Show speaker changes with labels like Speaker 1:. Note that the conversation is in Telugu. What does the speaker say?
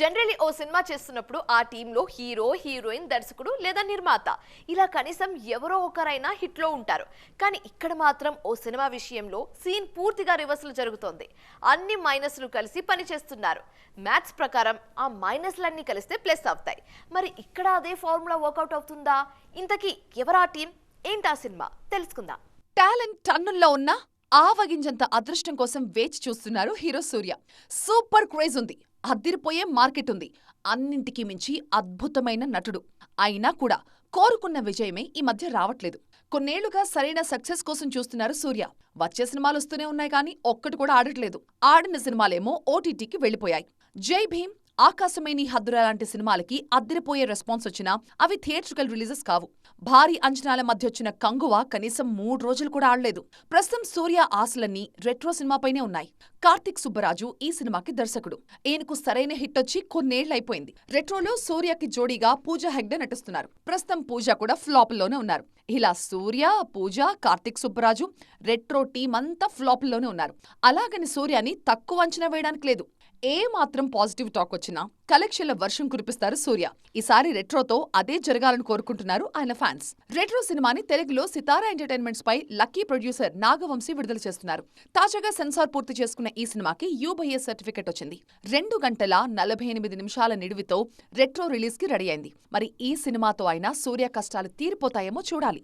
Speaker 1: జనరలీ ఓ సినిమా చేస్తున్నప్పుడు ఆ టీంలో హీరో హీరోయిన్ దర్శకుడు లేదా నిర్మాత. ఇలా కనీసం ఎవరో ఒకరైనా హిట్లో ఉంటారు. కానీ ఇక్కడ మాత్రం ఓ సినిమా విషయంలో సీన్ పూర్తిగా రివర్సల్ జరుగుతోంది. అన్ని మైనస్లు కలిసి పనిచేస్తున్నారు మ్యాథ్స్ ప్రకారం ఆ మైనస్లన్నీ కలిస్తే ప్లస్ అవుతాయి. మరి ఇక్కడ అదే ఫార్ములా వర్కౌట్ అవుతుందా? ఇంతకీ ఎవరా టీం? ఏంటా సినిమా? తెలుసుకుందాం.
Speaker 2: టాలెంట్ టన్నుల్లో ఉన్న ఆవగింజంత అదృష్టం కోసం వేచి చూస్తున్నారు హీరో సూర్య. సూపర్ క్రేజ్ ఉంది. అద్దిరిపోయే మార్కెట్ ఉంది అన్నింటికీ మించి అద్భుతమైన నటుడు. అయినా కూడా కోరుకున్న విజయమే ఈ మధ్య రావట్లేదు. కొన్నేళ్ళుగా సరైన సక్సెస్ కోసం చూస్తున్నారు సూర్య. వచ్చే సినిమాలు వస్తూనే ఉన్నాయి కానీ ఒక్కటి కూడా ఆడట్లేదు. ఆడిన సినిమాలేమో ఓటీటీకి వెళ్ళిపోయాయి జై భీమ్ ఆకాశమేని హద్దుర లాంటి సినిమాలకి అద్దరిపోయే రెస్పాన్స్ వచ్చినా అవి థియేట్రికల్ రిలీజెస్ కావు. భారీ అంచనాల మధ్య వచ్చిన కంగువ కనీసం మూడు రోజులు కూడా ఆడలేదు. ప్రస్తుతం సూర్య ఆశలన్నీ రెట్రో సినిమాపైనే ఉన్నాయి. కార్తిక్ సుబ్బరాజు ఈ సినిమాకి దర్శకుడు. ఈయనకు సరైన హిట్ వచ్చి కొన్నేళ్ళైపోయింది. రెట్రోలో సూర్యకి జోడీగా పూజా హెగ్డే నటిస్తున్నారు. ప్రస్తుతం పూజ కూడా ఫ్లాపుల్లోనే ఉన్నారు. ఇలా సూర్య పూజ కార్తిక్ సుబ్బరాజు రెట్రో టీం అంతా ఫ్లాపుల్లోనే ఉన్నారు. అలాగని సూర్యని తక్కువ అంచనా వేయడానికి లేదు. ఏ మాత్రం పాజిటివ్ టాక్ వచ్చినా కలెక్షన్ల వర్షం కురిపిస్తారు సూర్య. ఈసారి రెట్రోతో అదే జరగాలని కోరుకుంటున్నారు ఆయన ఫ్యాన్స్. రెట్రో సినిమాని తెలుగులో సితారా ఎంటర్టైన్మెంట్స్ పై లక్కీ ప్రొడ్యూసర్ నాగవంశీ విడుదల చేస్తున్నారు. తాజాగా సెన్సార్ పూర్తి చేసుకున్న ఈ సినిమాకి యూబైఏ సర్టిఫికెట్ వచ్చింది. రెండు గంటల నలభై ఎనిమిది నిమిషాల నిడివితో రెట్రో రిలీజ్కి రెడీ అయింది. మరి ఈ సినిమాతో అయినా సూర్య కష్టాలు తీరిపోతాయేమో చూడాలి.